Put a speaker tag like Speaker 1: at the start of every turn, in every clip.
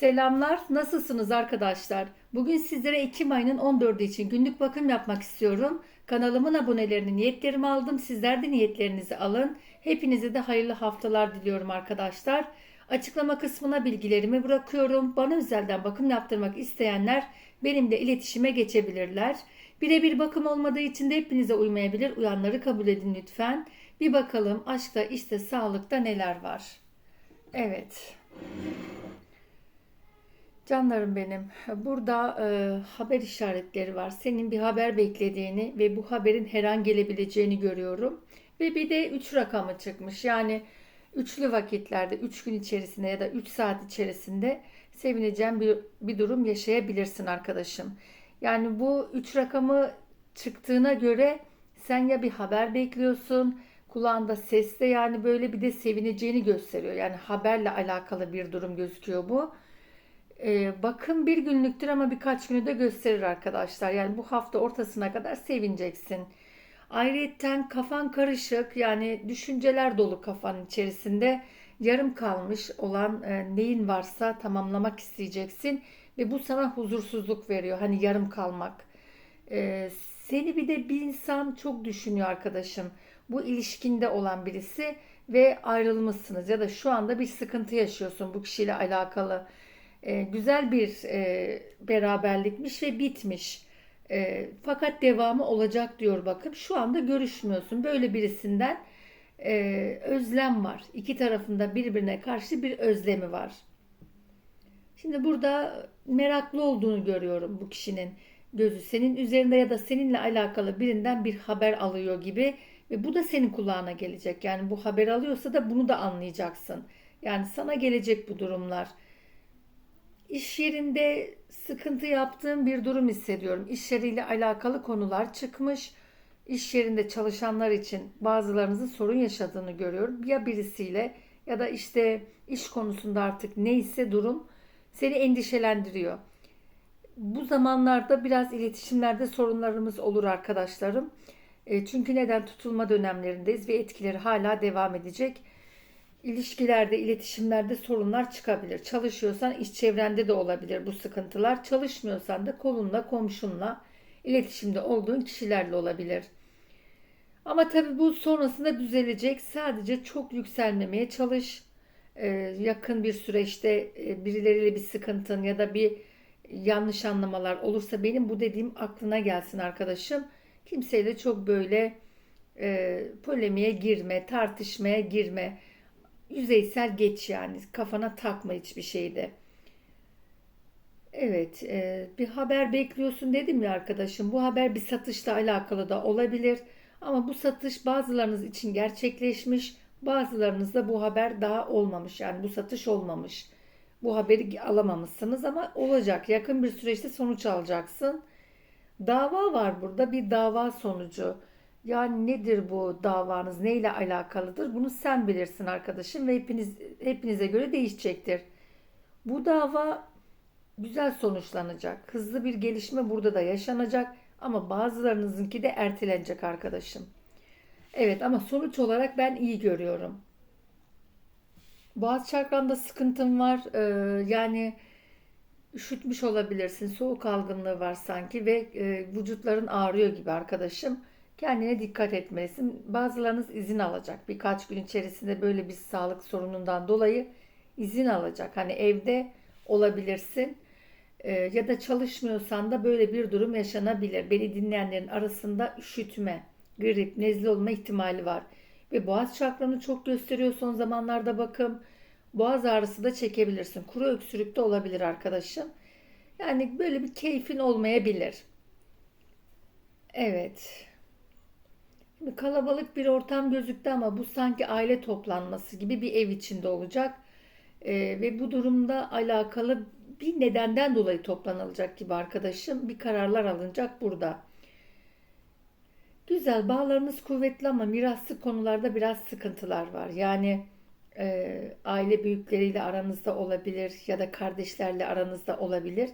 Speaker 1: Selamlar, nasılsınız arkadaşlar? Bugün sizlere Ekim ayının 14'ü için günlük bakım yapmak istiyorum. Kanalımın abonelerini niyetlerimi aldım. Sizler de niyetlerinizi alın. Hepinize de hayırlı haftalar diliyorum arkadaşlar. Açıklama kısmına bilgilerimi bırakıyorum. Bana özelden bakım yaptırmak isteyenler benimle iletişime geçebilirler. Birebir bakım olmadığı için de hepinize uymayabilir. Uyanları kabul edin lütfen. Bir bakalım aşkta, işte, sağlıkta neler var. Evet. Canlarım benim. Burada e, haber işaretleri var. Senin bir haber beklediğini ve bu haberin her an gelebileceğini görüyorum. Ve bir de 3 rakamı çıkmış. Yani üçlü vakitlerde 3 gün içerisinde ya da 3 saat içerisinde sevineceğin bir, bir durum yaşayabilirsin arkadaşım. Yani bu 3 rakamı çıktığına göre sen ya bir haber bekliyorsun, kulağında ses de yani böyle bir de sevineceğini gösteriyor. Yani haberle alakalı bir durum gözüküyor bu. Ee, bakım bir günlüktür ama birkaç günü de gösterir arkadaşlar. Yani bu hafta ortasına kadar sevineceksin. Ayrıyeten kafan karışık yani düşünceler dolu kafanın içerisinde yarım kalmış olan e, neyin varsa tamamlamak isteyeceksin ve bu sana huzursuzluk veriyor. Hani yarım kalmak. Ee, seni bir de bir insan çok düşünüyor arkadaşım. Bu ilişkinde olan birisi ve ayrılmışsınız ya da şu anda bir sıkıntı yaşıyorsun bu kişiyle alakalı. Ee, güzel bir e, beraberlikmiş ve bitmiş. E, fakat devamı olacak diyor bakın. Şu anda görüşmüyorsun. Böyle birisinden e, özlem var. İki tarafında birbirine karşı bir özlemi var. Şimdi burada meraklı olduğunu görüyorum bu kişinin gözü senin üzerinde ya da seninle alakalı birinden bir haber alıyor gibi ve bu da senin kulağına gelecek. Yani bu haber alıyorsa da bunu da anlayacaksın. Yani sana gelecek bu durumlar. İş yerinde sıkıntı yaptığım bir durum hissediyorum. İş yeriyle alakalı konular çıkmış. İş yerinde çalışanlar için bazılarınızın sorun yaşadığını görüyorum. Ya birisiyle ya da işte iş konusunda artık neyse durum seni endişelendiriyor. Bu zamanlarda biraz iletişimlerde sorunlarımız olur arkadaşlarım. E, çünkü neden tutulma dönemlerindeyiz ve etkileri hala devam edecek. İlişkilerde, iletişimlerde sorunlar çıkabilir. Çalışıyorsan iş çevrende de olabilir bu sıkıntılar. Çalışmıyorsan da kolunla, komşunla, iletişimde olduğun kişilerle olabilir. Ama tabii bu sonrasında düzelecek. Sadece çok yükselmemeye çalış. Ee, yakın bir süreçte e, birileriyle bir sıkıntın ya da bir yanlış anlamalar olursa benim bu dediğim aklına gelsin arkadaşım. Kimseyle çok böyle e, polemiğe girme, tartışmaya girme. Yüzeysel geç yani. Kafana takma hiçbir şeyde. Evet, e, bir haber bekliyorsun dedim ya arkadaşım. Bu haber bir satışla alakalı da olabilir. Ama bu satış bazılarınız için gerçekleşmiş, bazılarınızda bu haber daha olmamış. Yani bu satış olmamış. Bu haberi alamamışsınız ama olacak. Yakın bir süreçte sonuç alacaksın. Dava var burada, bir dava sonucu. Yani nedir bu davanız, neyle alakalıdır? Bunu sen bilirsin arkadaşım ve hepiniz hepinize göre değişecektir. Bu dava güzel sonuçlanacak. Hızlı bir gelişme burada da yaşanacak ama bazılarınızınki de ertelenecek arkadaşım. Evet ama sonuç olarak ben iyi görüyorum. Boğaz çakranda sıkıntın var. Ee, yani üşütmüş olabilirsin. Soğuk algınlığı var sanki ve e, vücutların ağrıyor gibi arkadaşım. Kendine dikkat etmelisin. Bazılarınız izin alacak. Birkaç gün içerisinde böyle bir sağlık sorunundan dolayı izin alacak. Hani evde olabilirsin. E, ya da çalışmıyorsan da böyle bir durum yaşanabilir. Beni dinleyenlerin arasında üşütme, grip, nezle olma ihtimali var. Ve boğaz çakranı çok gösteriyor son zamanlarda bakım. Boğaz ağrısı da çekebilirsin. Kuru öksürük de olabilir arkadaşım. Yani böyle bir keyfin olmayabilir. Evet. Kalabalık bir ortam gözüktü ama bu sanki aile toplanması gibi bir ev içinde olacak. Ee, ve bu durumda alakalı bir nedenden dolayı toplanılacak gibi arkadaşım. Bir kararlar alınacak burada. Güzel bağlarınız kuvvetli ama miraslı konularda biraz sıkıntılar var. Yani e, aile büyükleriyle aranızda olabilir ya da kardeşlerle aranızda olabilir.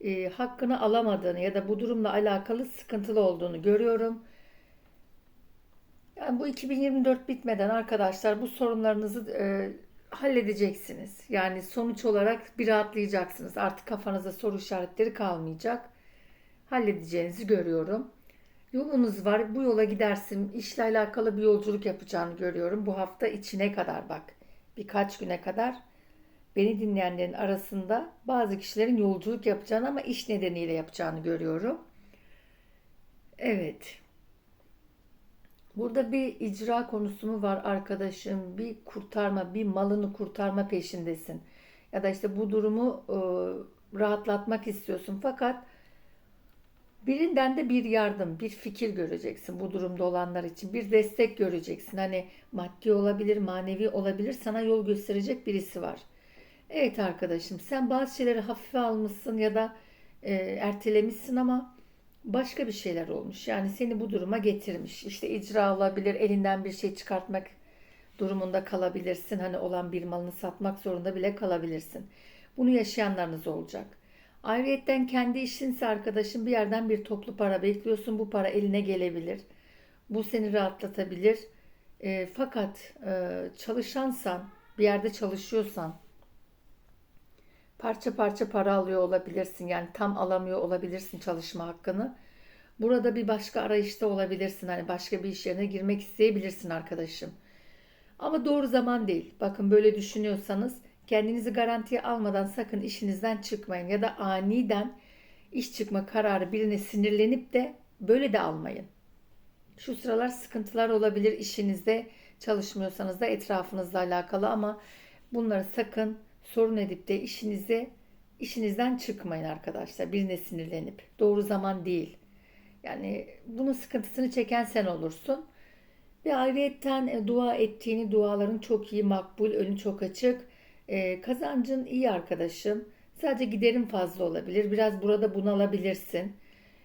Speaker 1: E, hakkını alamadığını ya da bu durumla alakalı sıkıntılı olduğunu görüyorum. Yani bu 2024 bitmeden arkadaşlar bu sorunlarınızı e, halledeceksiniz. Yani sonuç olarak bir rahatlayacaksınız. Artık kafanızda soru işaretleri kalmayacak. Halledeceğinizi görüyorum. Yolunuz var. Bu yola gidersin. İşle alakalı bir yolculuk yapacağını görüyorum. Bu hafta içine kadar bak. Birkaç güne kadar beni dinleyenlerin arasında bazı kişilerin yolculuk yapacağını ama iş nedeniyle yapacağını görüyorum. Evet. Burada bir icra konusu mu var arkadaşım? Bir kurtarma, bir malını kurtarma peşindesin. Ya da işte bu durumu e, rahatlatmak istiyorsun. Fakat birinden de bir yardım, bir fikir göreceksin bu durumda olanlar için. Bir destek göreceksin. Hani maddi olabilir, manevi olabilir. Sana yol gösterecek birisi var. Evet arkadaşım, sen bazı şeyleri hafife almışsın ya da e, ertelemişsin ama başka bir şeyler olmuş. Yani seni bu duruma getirmiş. İşte icra olabilir, elinden bir şey çıkartmak durumunda kalabilirsin. Hani olan bir malını satmak zorunda bile kalabilirsin. Bunu yaşayanlarınız olacak. Ayrıyetten kendi işinse arkadaşın bir yerden bir toplu para bekliyorsun. Bu para eline gelebilir. Bu seni rahatlatabilir. E, fakat e, çalışansan, bir yerde çalışıyorsan, parça parça para alıyor olabilirsin. Yani tam alamıyor olabilirsin çalışma hakkını. Burada bir başka arayışta olabilirsin. Hani başka bir iş yerine girmek isteyebilirsin arkadaşım. Ama doğru zaman değil. Bakın böyle düşünüyorsanız kendinizi garantiye almadan sakın işinizden çıkmayın. Ya da aniden iş çıkma kararı birine sinirlenip de böyle de almayın. Şu sıralar sıkıntılar olabilir işinizde çalışmıyorsanız da etrafınızla alakalı ama bunları sakın sorun edip de işinize işinizden çıkmayın arkadaşlar. Birine sinirlenip. Doğru zaman değil. Yani bunun sıkıntısını çeken sen olursun. Ve ayrıyetten e, dua ettiğini duaların çok iyi makbul, önü çok açık. E, kazancın iyi arkadaşım. Sadece giderin fazla olabilir. Biraz burada bunalabilirsin.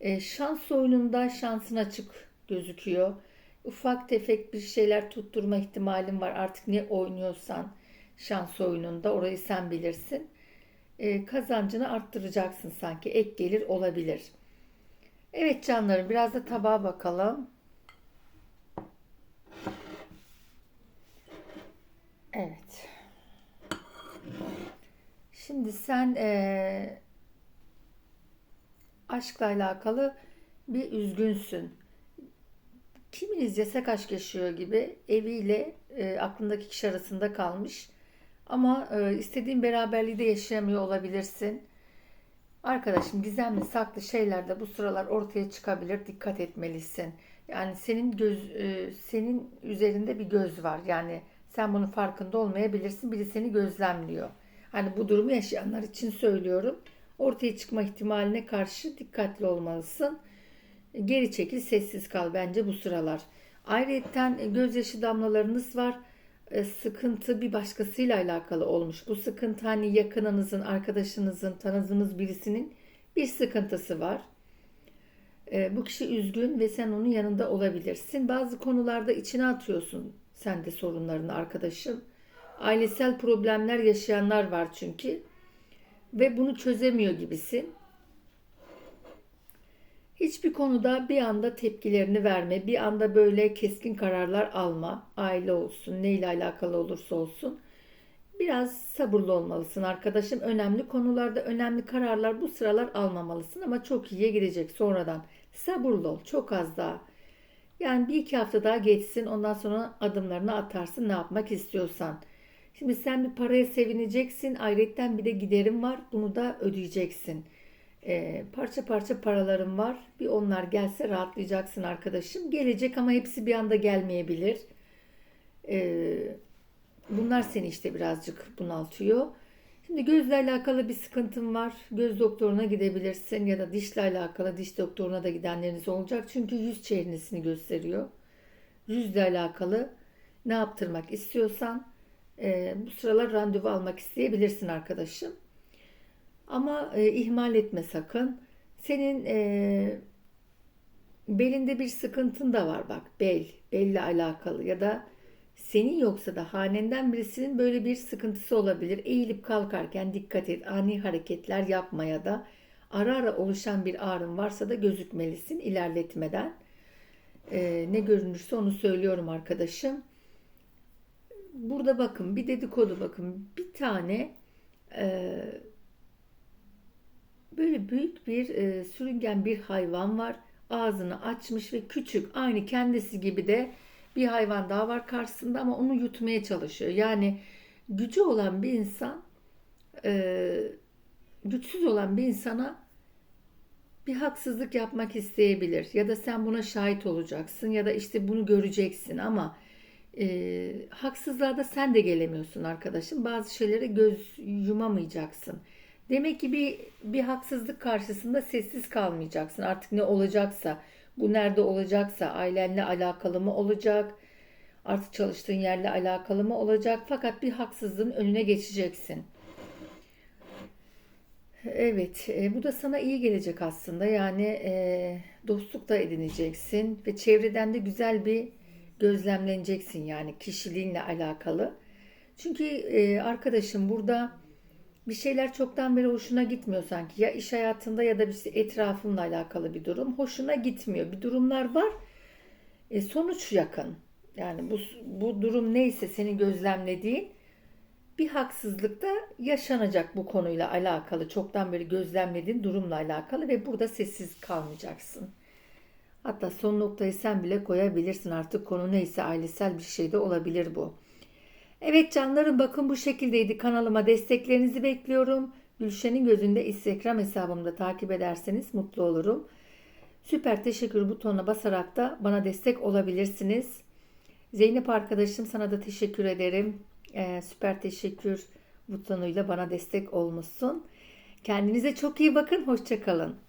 Speaker 1: E, şans oyununda şansın açık gözüküyor. Ufak tefek bir şeyler tutturma ihtimalin var. Artık ne oynuyorsan şans oyununda orayı sen bilirsin. E, kazancını arttıracaksın sanki. Ek gelir olabilir. Evet canlarım biraz da tabağa bakalım. Evet. Şimdi sen e, aşkla alakalı bir üzgünsün. Kiminiz yasak aşk yaşıyor gibi eviyle e, aklındaki kişi arasında kalmış. Ama e, istediğin beraberliği de yaşayamıyor olabilirsin. Arkadaşım gizemli saklı şeyler de bu sıralar ortaya çıkabilir. Dikkat etmelisin. Yani senin göz e, senin üzerinde bir göz var. Yani sen bunun farkında olmayabilirsin. Biri seni gözlemliyor. Hani bu durumu yaşayanlar için söylüyorum. Ortaya çıkma ihtimaline karşı dikkatli olmalısın. Geri çekil, sessiz kal bence bu sıralar. Ayrıca gözyaşı damlalarınız var. E, sıkıntı bir başkasıyla alakalı olmuş. Bu sıkıntı hani yakınınızın, arkadaşınızın, tanıdığınız birisinin bir sıkıntısı var. E, bu kişi üzgün ve sen onun yanında olabilirsin. Bazı konularda içine atıyorsun sen de sorunlarını arkadaşım. Ailesel problemler yaşayanlar var çünkü. Ve bunu çözemiyor gibisin. Hiçbir konuda bir anda tepkilerini verme, bir anda böyle keskin kararlar alma. Aile olsun, neyle alakalı olursa olsun. Biraz sabırlı olmalısın arkadaşım. Önemli konularda önemli kararlar bu sıralar almamalısın ama çok iyiye gidecek sonradan. Sabırlı ol, çok az daha. Yani bir iki hafta daha geçsin ondan sonra adımlarını atarsın ne yapmak istiyorsan. Şimdi sen bir paraya sevineceksin. Ayrıca bir de giderim var. Bunu da ödeyeceksin. E, parça parça paralarım var. Bir onlar gelse rahatlayacaksın arkadaşım. Gelecek ama hepsi bir anda gelmeyebilir. E, bunlar seni işte birazcık bunaltıyor. Şimdi gözle alakalı bir sıkıntın var. Göz doktoruna gidebilirsin ya da dişle alakalı diş doktoruna da gidenleriniz olacak. Çünkü yüz çehresini gösteriyor. Yüzle alakalı ne yaptırmak istiyorsan e, bu sıralar randevu almak isteyebilirsin arkadaşım. Ama e, ihmal etme sakın. Senin e, belinde bir sıkıntın da var bak bel, belle alakalı ya da senin yoksa da hanenden birisinin böyle bir sıkıntısı olabilir. Eğilip kalkarken dikkat et. Ani hareketler yapmaya da ara ara oluşan bir ağrın varsa da gözükmelisin ilerletmeden. Ee, ne görünürse onu söylüyorum arkadaşım. burada bakın bir dedikodu bakın bir tane e, böyle büyük bir e, sürüngen bir hayvan var. Ağzını açmış ve küçük aynı kendisi gibi de bir hayvan daha var karşısında ama onu yutmaya çalışıyor. Yani gücü olan bir insan e, güçsüz olan bir insana bir haksızlık yapmak isteyebilir ya da sen buna şahit olacaksın ya da işte bunu göreceksin ama e, haksızlığa da sen de gelemiyorsun arkadaşım. Bazı şeylere göz yumamayacaksın. Demek ki bir bir haksızlık karşısında sessiz kalmayacaksın. Artık ne olacaksa, bu nerede olacaksa, ailenle alakalı mı olacak, artık çalıştığın yerle alakalı mı olacak? Fakat bir haksızlığın önüne geçeceksin. Evet, e, bu da sana iyi gelecek aslında. Yani e, dostluk da edineceksin ve çevreden de güzel bir gözlemleneceksin yani kişiliğinle alakalı. Çünkü e, arkadaşım burada bir şeyler çoktan beri hoşuna gitmiyor sanki. Ya iş hayatında ya da işte etrafınla alakalı bir durum hoşuna gitmiyor. Bir durumlar var. E, sonuç yakın. Yani bu bu durum neyse senin gözlemlediğin bir haksızlık da yaşanacak bu konuyla alakalı. Çoktan beri gözlemlediğin durumla alakalı ve burada sessiz kalmayacaksın. Hatta son noktayı sen bile koyabilirsin artık konu neyse ailesel bir şey de olabilir bu. Evet canlarım bakın bu şekildeydi. Kanalıma desteklerinizi bekliyorum. Gülşen'in gözünde Instagram hesabımda takip ederseniz mutlu olurum. Süper teşekkür butonuna basarak da bana destek olabilirsiniz. Zeynep arkadaşım sana da teşekkür ederim. Ee, süper teşekkür butonuyla bana destek olmuşsun. Kendinize çok iyi bakın. Hoşçakalın.